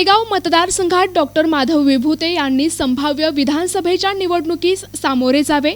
नायगाव मतदारसंघात डॉक्टर माधव विभूते यांनी संभाव्य विधानसभेच्या निवडणुकीस सामोरे जावे.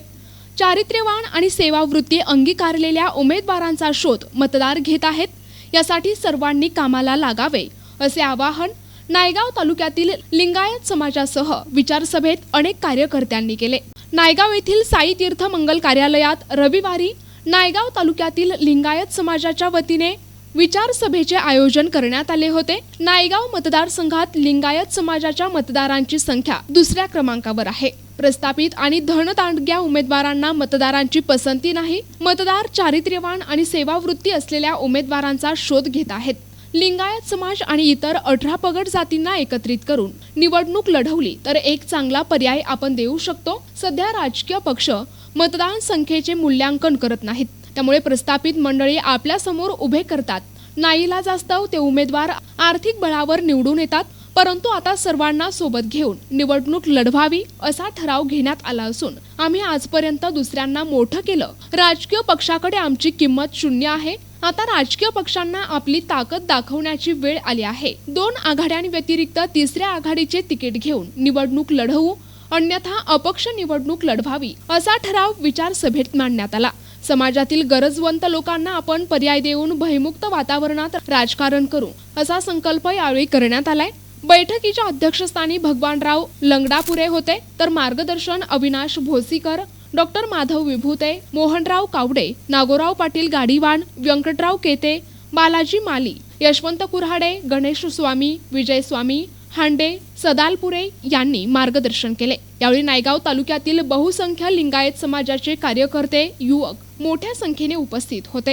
चारित्र्यवान आणि सेवावृत्ती अंगीकारलेल्या उमेदवारांचा शोध मतदार घेत आहेत. यासाठी सर्वांनी कामाला लागावे असे आवाहन नायगाव तालुक्यातील लिंगायत समाजासह विचारसभेत अनेक कार्यकर्त्यांनी केले. नायगाव येथील साई तीर्थ मंगल कार्यालयात रविवारी नायगाव तालुक्यातील लिंगायत समाजाच्या वतीने विचारसभेचे आयोजन करण्यात आले होते. नायगाव मतदारसंघात लिंगायत समाजाच्या मतदारांची संख्या दुसऱ्या क्रमांकावर आहे. प्रस्थापित आणि धनतांडग्या उमेदवारांना मतदारांची पसंती नाही. मतदार चारित्र्यवान आणि सेवावृत्ती असलेल्या उमेदवारांचा शोध घेत आहेत. लिंगायत समाज आणि इतर अठरा पगड जातींना एकत्रित करून निवडणूक लढवली तर एक चांगला पर्याय आपण देऊ शकतो. सध्या राजकीय पक्ष मतदान संख्येचे मूल्यांकन करत नाहीत. त्यामुळे प्रस्थापित मंडळी आपल्यासमोर उभे करतात. नाईला जास्तव ते उमेदवार आर्थिक बळावर निवडून येतात परंतु आता सर्वांना सोबत घेऊन निवडणूक लढवावी असा ठराव घेण्यात आला असून आम्ही आजपर्यंत दुसऱ्यांना मोठं केलं. राजकीय पक्षाकडे आमची किंमत शून्य आहे. आता राजकीय पक्षांना आपली ताकद दाखवण्याची वेळ आली आहे. दोन आघाड्यांव्यतिरिक्त तिसऱ्या आघाडीचे तिकीट घेऊन निवडणूक लढवू अन्यथा अपक्ष निवडणूक लढवावी असा ठराव विचार सभेत मांडण्यात आला. समाजातील गरजवंत लोकांना आपण पर्याय देऊन भयमुक्त वातावरणात राजकारण करू असा संकल्प यावेळी करण्यात आलाय. बैठकीच्या अध्यक्षस्थानी भगवानराव लंगडापुरे होते तर मार्गदर्शन अविनाश भोसीकर डॉक्टर माधव विभूते मोहनराव कावडे नागोराव पाटील गाडीवाण व्यंकटराव केते बालाजी माली यशवंत कुऱ्हाडे गणेश स्वामी विजय स्वामी हांडे सदालपुरे यांनी मार्गदर्शन केले. यावेळी नायगाव तालुक्यातील बहुसंख्य लिंगायत समाजाचे कार्यकर्ते युवक मोठ्या संख्येने उपस्थित होते.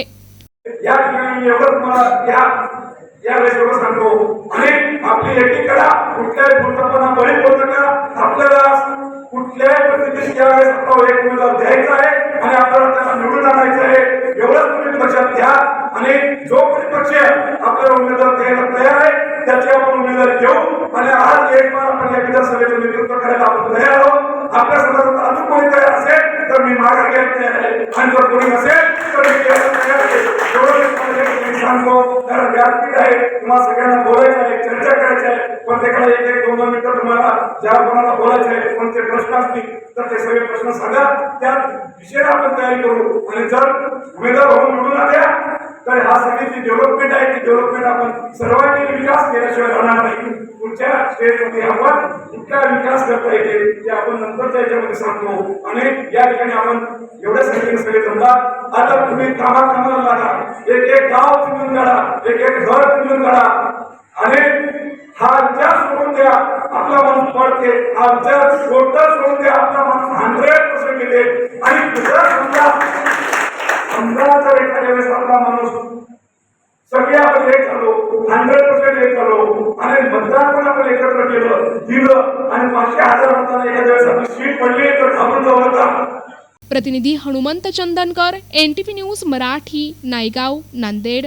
या ठिकाणी मी एवढं या सांगतो. आणि आपली लेखी करा कुठल्याही गुंतपणा बळी पडू नका. आपल्याला कुठल्याही परिस्थितीत यावेळेस एक उमेदवार द्यायचा आहे आणि आपल्याला त्याला निवडून आणायचं आहे. एवढंच तुम्ही लक्षात घ्या. आणि जो कोणी पक्ष आपल्याला उमेदवार द्यायला तयार आहे त्याचे आपण उमेदवार घेऊ. आणि आज एक बार आपण या विधानसभेचं नेतृत्व करायला आपण तयार आहोत. आपल्या संदर्भात अजून कोणी तयार मी मागे घ्यायला आणि जर कोणी नसेल तर मी सांगतो कारण व्यासपीठ आहे. तुम्हाला सगळ्यांना बोलायचं आहे चर्चा करायची आहे. प्रत्येकाला एक एक दोन दोन मिनिटं तुम्हाला ज्या कोणाला बोलायचे आहे कोणते प्रश्न असतील तर ते सगळे प्रश्न सांगा. त्या विषयाला आपण तयारी करू. आणि जर उमेदवार होऊन निवडून आल्या तर हा सगळी जी डेव्हलपमेंट आहे ती डेव्हलपमेंट आपण सर्वांनी विकास केल्याशिवाय राहणार नाही. पुढच्या स्टेजमध्ये आपण इतका विकास करता येते ते आपण नंतरच्या याच्यामध्ये सांगतो. आणि या ठिकाणी आपण एवढ्या संख्येने सगळे जमला. आता तुम्ही कामा कामाला लागा. एक एक गाव तुम्ही काढा. एक एक घर तुम्ही काढा. आणि हा विचार सोडून द्या आपला माणूस पडते हा विचार सोडता सोडून द्या आपला माणूस हंड्रेड पर्सेंट येते आणि दुसरा समजा समजा जर एखाद्या वेळेस आपला माणूस सगळे आपण एक झालो हंड्रेड पर्सेंट एक झालो आणि मतदान पण आपण एकत्र केलं दिलं. आणि पाचशे हजार मतदान एखाद्या वेळेस आपली सीट पडली तर घाबरून जाऊ नका. प्रतिनिधी हनुमंत चंदनकर एनटीपी न्यूज मराठी नायगाव नांदेड.